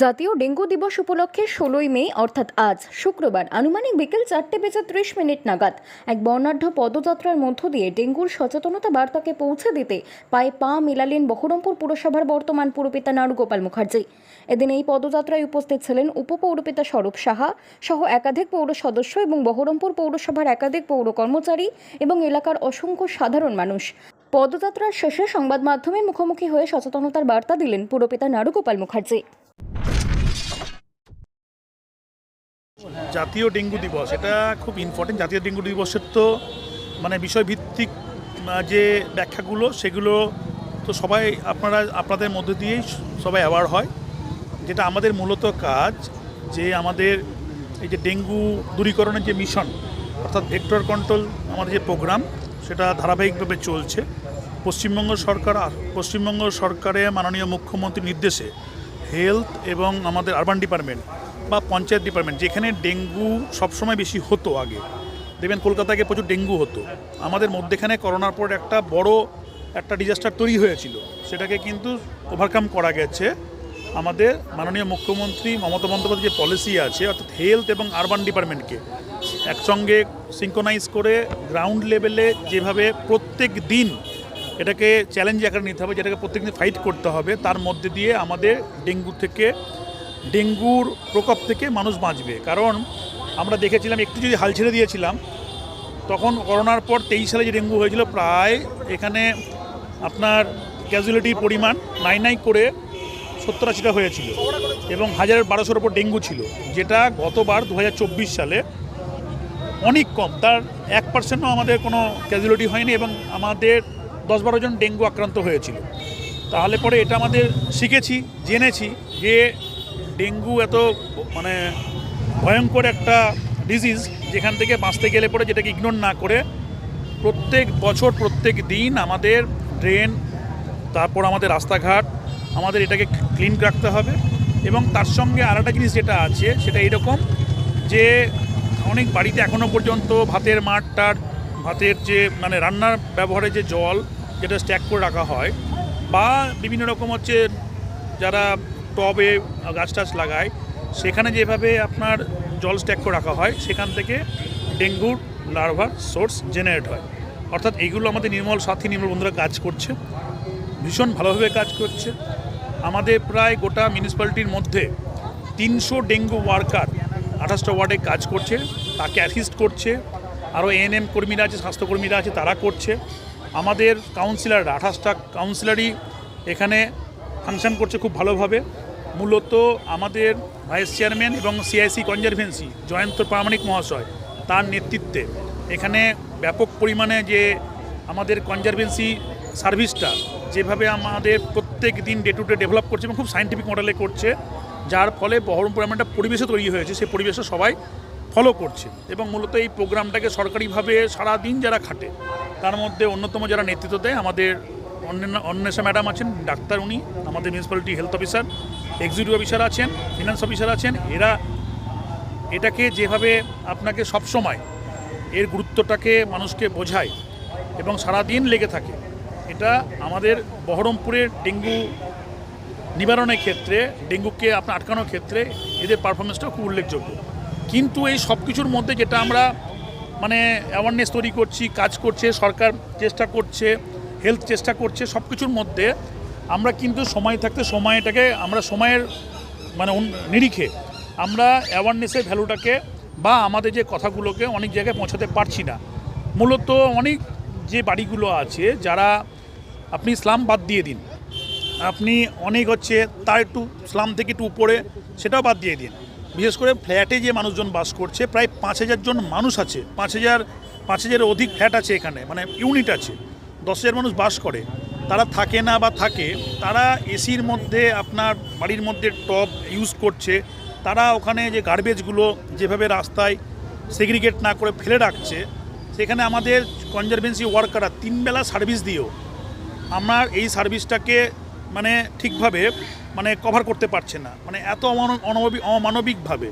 জাতীয় ডেঙ্গু দিবস উপলক্ষে ষোলোই মে, অর্থাৎ আজ, শুক্রবার, আনুমানিক বিকেল চারটে বেজে ত্রিশ মিনিট নাগাদ, এক বর্ণাঢ্য পদযাত্রার মধ্য দিয়ে ডেঙ্গুর সচেতনতা বার্তাকে পৌঁছে দিতে পায়ে পা মেলালেন বহরমপুর পুরসভার বর্তমান পুরপিতা নারুগোপাল মুখার্জি। এদিন এই পদযাত্রায় উপস্থিত ছিলেন উপপৌরপিতা স্বরূপ সাহা, সহ একাধিক পৌর সদস্য এবং বহরমপুর পৌরসভার একাধিক পৌর কর্মচারী এবং এলাকার অসংখ্য সাধারণ মানুষ। পদযাত্রার শেষে সংবাদ মাধ্যমের মুখোমুখি হয়ে সচেতনতার বার্তা দিলেন পুরপিতা নারুগোপাল মুখার্জি। জাতীয় ডেঙ্গু দিবস, এটা খুব ইম্পর্টেন্ট জাতীয় ডেঙ্গু দিবসের তো মানে বিষয়ভিত্তিক যে ব্যাখ্যাগুলো, সেগুলো তো সবাই আপনারা, আপনাদের মধ্যে দিয়েই সবাই অ্যাওয়ার হয়। যেটা আমাদের মূলত কাজ, যে আমাদের এই যে ডেঙ্গু দূরীকরণের যে মিশন অর্থাৎ ভেক্টর কন্ট্রোল আমাদের যে প্রোগ্রাম সেটা ধারাবাহিকভাবে চলছে। পশ্চিমবঙ্গ সরকার পশ্চিমবঙ্গ সরকারের মাননীয় মুখ্যমন্ত্রীর নির্দেশে হেলথ এবং আমাদের আরবান ডিপার্টমেন্ট বা পঞ্চায়েত ডিপার্টমেন্ট, যেখানে ডেঙ্গু সবসময় বেশি হতো আগে। দেখবেন কলকাতাকে প্রচুর ডেঙ্গু হতো। আমাদের মধ্যেখানে করোনার পর একটা বড় একটা ডিজাস্টার তৈরি হয়েছিল। সেটাকে কিন্তু ওভারকাম করা গেছে। আমাদের মাননীয় মুখ্যমন্ত্রী মমতা বন্দ্যোপাধ্যায় যে পলিসি আছে, অর্থাৎ হেলথ এবং আরবান ডিপার্টমেন্টকে একসঙ্গে সিঙ্কোনাইজ করে গ্রাউন্ড লেভেলে যেভাবে প্রত্যেক দিন এটাকে চ্যালেঞ্জ আকারে নিতে হবে, যেটাকে প্রত্যেকদিন ফাইট করতে হবে, তার মধ্যে দিয়ে আমাদের ডেঙ্গু থেকে ডেঙ্গুর প্রকোপ থেকে মানুষ বাঁচবে। কারণ আমরা দেখেছিলাম, একটু যদি হাল ছেড়ে দিয়েছিলাম, তখন করোনার পর তেইশ সালে যে ডেঙ্গু হয়েছিল, প্রায় এখানে আপনার ক্যাজুয়ালিটির পরিমাণ নাই নাই করে সত্তর আশিটা হয়েছিল এবং হাজারের বারোশোর ওপর ডেঙ্গু ছিল, যেটা গতবার দু হাজার চব্বিশ সালে অনেক কম। তার এক পার্সেন্টও আমাদের কোনো ক্যাজুয়ালিটি হয়নি এবং আমাদের দশ বারো জন ডেঙ্গু আক্রান্ত হয়েছিল। তাহলে পরে এটা আমাদের শিখেছি, জেনেছি যে ডেঙ্গু এত মানে ভয়ঙ্কর একটা ডিজিজ যেখান থেকে বাঁচতে গেলে পরে যেটাকে ইগনোর না করে প্রত্যেক বছর, প্রত্যেক দিন আমাদের ড্রেন তারপর আমাদের রাস্তাঘাট, আমাদের এটাকে ক্লিন রাখতে হবে এবং তার সঙ্গে আর একটা জিনিস যেটা আছে, সেটা এরকম যে অনেক বাড়িতে এখনও পর্যন্ত ভাতের মাঠটার ভাতের যে মানে রান্নার ব্যবহারে যে জল, যেটা স্ট্যাক করে রাখা হয় বা বিভিন্ন রকম হচ্ছে যারা টবে গাছ টাছ লাগায়, সেখানে যেভাবে আপনার জল স্ট্যাক করে রাখা হয়, সেখান থেকে ডেঙ্গুর লার্ভার সোর্স জেনারেট হয়। অর্থাৎ এইগুলো আমাদের নির্মল সাথী, নির্মল বন্ধুরা কাজ করছে। ভীষণ ভালোভাবে কাজ করছে। আমাদের প্রায় গোটা মিউনিসিপ্যালিটির মধ্যে তিনশো ডেঙ্গু ওয়ার্কার আঠাশটা ওয়ার্ডে কাজ করছে। তাকে অ্যাসিস্ট করছে। আরও এএনএম কর্মীরা আছে, স্বাস্থ্যকর্মীরা আছে, তারা করছে। আমাদের কাউন্সিলররা আঠাশটা কাউন্সিলরই এখানে ফাংশন করছে খুব ভালোভাবে। মূলত আমাদের ভাইস চেয়ারম্যান এবং সিআইসি কনজারভেন্সি, জয়ন্ত প্রামাণিক মহাশয়, তার নেতৃত্বে। এখানে ব্যাপক পরিমাণে যে আমাদের কনজারভেন্সি সার্ভিসটা যেভাবে আমাদের প্রত্যেক দিন ডে টু ডে ডেভেলপ করছে এবং খুব সাইন্টিফিক মডেলে করছে, যার ফলে বহরমপুর এমন একটা পরিবেশে তৈরি হয়েছে, সেই পরিবেশে সবাই ফলো করছে। এবং মূলত এই প্রোগ্রামটাকে সরকারিভাবে সারা দিন যারা খাটে, তার মধ্যে অন্যতম যারা নেতৃত্ব দেয় আমাদের অন্বেষা ম্যাডাম আছেন, ডাক্তার উনি, আমাদের municipality health officer executive officer আছেন ফিনান্স অফিসার আছেন, এরা এটাকে যেভাবে আপনাকে সবসময় এর গুরুত্বটাকে মানুষকে বোঝায় এবং সারা দিন লেগে থাকে, এটা আমাদের বহরমপুরের ডেঙ্গু নিবারণের ক্ষেত্রে, ডেঙ্গুকে আপনার আটকানোর ক্ষেত্রে এদের পারফরমেন্সটা খুব উল্লেখযোগ্য। কিন্তু এই সব কিছুর মধ্যে যেটা আমরা মানে অ্যাওয়ারনেস তৈরি করছি, কাজ করছে, সরকার চেষ্টা করছে হেলথ চেষ্টা করছে সব কিছুর মধ্যে, আমরা কিন্তু সময় থাকতে সময়টাকে, আমরা সময়ের মানে নিরিখে, আমরা অ্যাওয়ারনেসের ভ্যালুটাকে বা আমাদের যে কথাগুলোকে অনেক জায়গায় পৌঁছাতে পারছি না। মূলত অনেক যে বাড়িগুলো আছে, যারা আপনি ইসলাম বাদ দিয়ে দিন, আপনি অনেক হচ্ছে তার একটু স্লাম থেকে একটু উপরে সেটাও বাদ দিয়ে দিন। বিশেষ করে ফ্ল্যাটে যে মানুষজন বাস করছে, প্রায় পাঁচ হাজার জন মানুষ আছে, পাঁচ হাজার, পাঁচ হাজারের অধিক ফ্ল্যাট আছে এখানে মানে ইউনিট আছে। দশ হাজার মানুষ বাস করে, তারা থাকে না বা থাকে, তারা এসির মধ্যে আপনার বাড়ির মধ্যে টব ইউজ করছে, তারা ওখানে যে গার্বেজগুলো যেভাবে রাস্তায় সেগ্রিগেট না করে ফেলে রাখছে, সেখানে আমাদের কনজারভেন্সি ওয়ার্কাররা তিনবেলা সার্ভিস দিয়েও আমার এই সার্ভিসটাকে মানে ঠিকভাবে মানে কভার করতে পারছে না। মানে এত অমানব- অমানবিক অমানবিকভাবে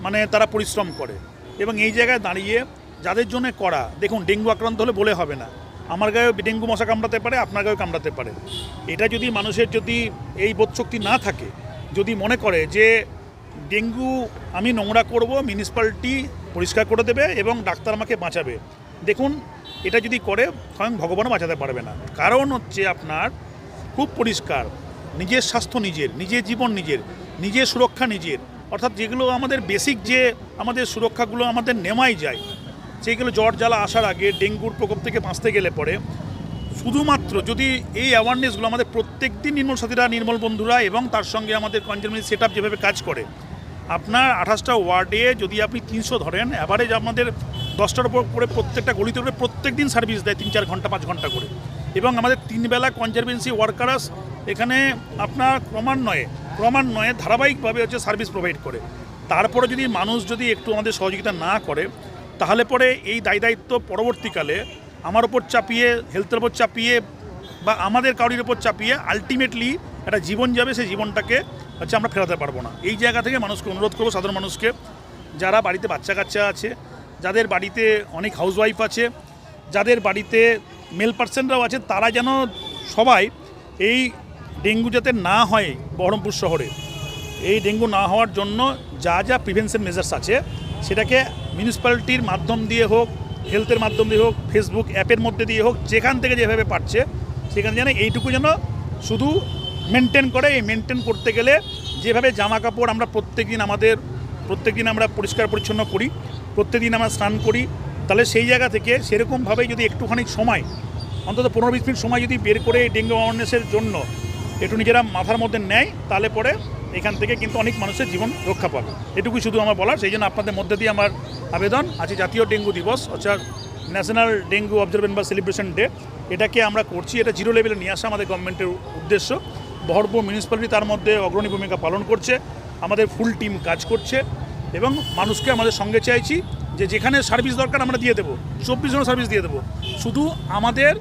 মানে তারা পরিশ্রম করে। এবং এই জায়গায় দাঁড়িয়ে যাদের জন্য করা, দেখুন, ডেঙ্গু আক্রান্ত হলে বলে হবে না। আমার গায়েও ডেঙ্গু মশা কামড়াতে পারে, আপনার গায়েও কামড়াতে পারে। এটা যদি মানুষের যদি এই বোধশক্তি না থাকে, যদি মনে করে যে ডেঙ্গু আমি নোংরা করব, মিউনিসিপ্যালিটি পরিষ্কার করে দেবে এবং ডাক্তার আমাকে বাঁচাবে। দেখুন, এটা যদি করে, স্বয়ং ভগবানও বাঁচাতে পারবে না। কারণ হচ্ছে আপনার খুব পরিষ্কার। নিজের স্বাস্থ্য নিজের নিজের জীবন নিজের নিজের সুরক্ষা নিজের। অর্থাৎ যেগুলো আমাদের বেসিক যে আমাদের সুরক্ষাগুলো আমাদের নেমাই যায় সেইগুলো জ্বর জ্বালা আসার আগে ডেঙ্গুর প্রকোপ থেকে বাঁচতে গেলে পরে শুধুমাত্র যদি এই অ্যাওয়ারনেসগুলো আমাদের প্রত্যেক দিন নির্মল সাথীরা, নির্মল বন্ধুরা এবং তার সঙ্গে আমাদের কনজারমেন্ট সেট যেভাবে কাজ করে, আপনার আঠাশটা ওয়ার্ডে যদি আপনি তিনশো ধরেন অ্যাভারেজ আমাদের দশটার উপর করে প্রত্যেকটা গলিতে করে প্রত্যেক দিন সার্ভিস দেয় তিন চার ঘণ্টা, পাঁচ ঘণ্টা করে। এবং আমাদের তিনবেলা কনজারভেন্সি ওয়ার্কার্স এখানে আপনার ক্রমান্বয়ে ক্রমান্বয়ে ধারাবাহিকভাবে হচ্ছে সার্ভিস প্রোভাইড করে। তারপরে যদি মানুষ যদি একটু আমাদের সহযোগিতা না করে তাহলে পরে এই দায় দায়িত্ব পরবর্তীকালে আমার ওপর চাপিয়ে হেলথের ওপর চাপিয়ে বা আমাদের কাউরির ওপর চাপিয়ে আলটিমেটলি একটা জীবন যাবে, সেই জীবনটাকে হচ্ছে আমরা ফেরাতে পারব না। এই জায়গা থেকে মানুষকে অনুরোধ করব, সাধারণ মানুষকে, যারা বাড়িতে বাচ্চা কাচ্চা আছে, যাদের বাড়িতে অনেক হাউসওয়াইফ আছে, যাদের বাড়িতে মেল পার্সনরাও আছে, তারা যেন সবাই এই ডেঙ্গু যাতে না হয় বহরমপুর শহরে, এই ডেঙ্গু না হওয়ার জন্য যা যা প্রিভেনশন মেজার্স আছে, সেটাকে মিউনিসিপ্যালিটির মাধ্যম দিয়ে হোক, হেলথের মাধ্যম দিয়ে হোক, ফেসবুক অ্যাপের মধ্যে দিয়ে হোক, যেখান থেকে যেভাবে পারছে, সেখানে যেন এইটুকু যেন শুধু মেনটেন করে। এই মেনটেন করতে গেলে যেভাবে জামা কাপড় আমরা প্রত্যেক দিন আমাদের প্রত্যেক দিন আমরা পরিষ্কার পরিচ্ছন্ন করি, প্রত্যেকদিন আমরা স্নান করি, তাহলে সেই জায়গা থেকে সেরকমভাবে যদি একটুখানি সময়, অন্তত পনেরো বিশ মিনিট সময় যদি বের করে ডেঙ্গু অ্যাওয়ারনেসের জন্য একটু নিজেরা মাথার মধ্যে নেয়, তাহলে পরে এখান থেকে কিন্তু অনেক মানুষের জীবন রক্ষা পাবে। এটুকুই শুধু আমার বলার, সেই জন্য আপনাদের মধ্যে দিয়ে আমার আবেদন। আছে জাতীয় ডেঙ্গু দিবস, অর্থাৎ ন্যাশনাল ডেঙ্গু অবজারভেন্ট বা সেলিব্রেশন ডে। এটাকে আমরা করছি, এটা জিরো লেভেলে নিয়ে আসা আমাদের গভর্নমেন্টের উদ্দেশ্য। বহরপুর মিউনিসিপ্যালিটি তার মধ্যে অগ্রণী ভূমিকা পালন করছে, আমাদের ফুল টিম কাজ করছে, এবং মানুষকে আমাদের সঙ্গে চাইছি যে যেখানে সার্ভিস দরকার আমরা দিয়ে দেবো, চব্বিশ ঘণ্টা সার্ভিস দিয়ে দেবো। শুধু আমাদের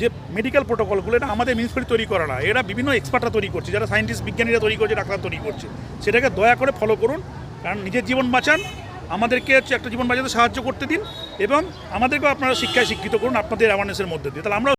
যে মেডিকেল প্রোটোকলগুলো এটা আমাদের মিউনিসিপ্যালিটি তৈরি করা না। এরা বিভিন্ন এক্সপার্টরা তৈরি করছে, যারা সায়েন্টিস্ট বিজ্ঞানীরা তৈরি করছে ডাক্তার তৈরি করছে। সেটাকে দয়া করে ফলো করুন, কারণ নিজের জীবন বাঁচান, আমাদেরকে হচ্ছে একটা জীবন বাঁচাতে সাহায্য করতে দিন, এবং আমাদেরকেও আপনারা শিক্ষায় শিক্ষিত করুন, আপনাদের অ্যাওয়ারনেসের মধ্যে দিয়ে। তাহলে আমরা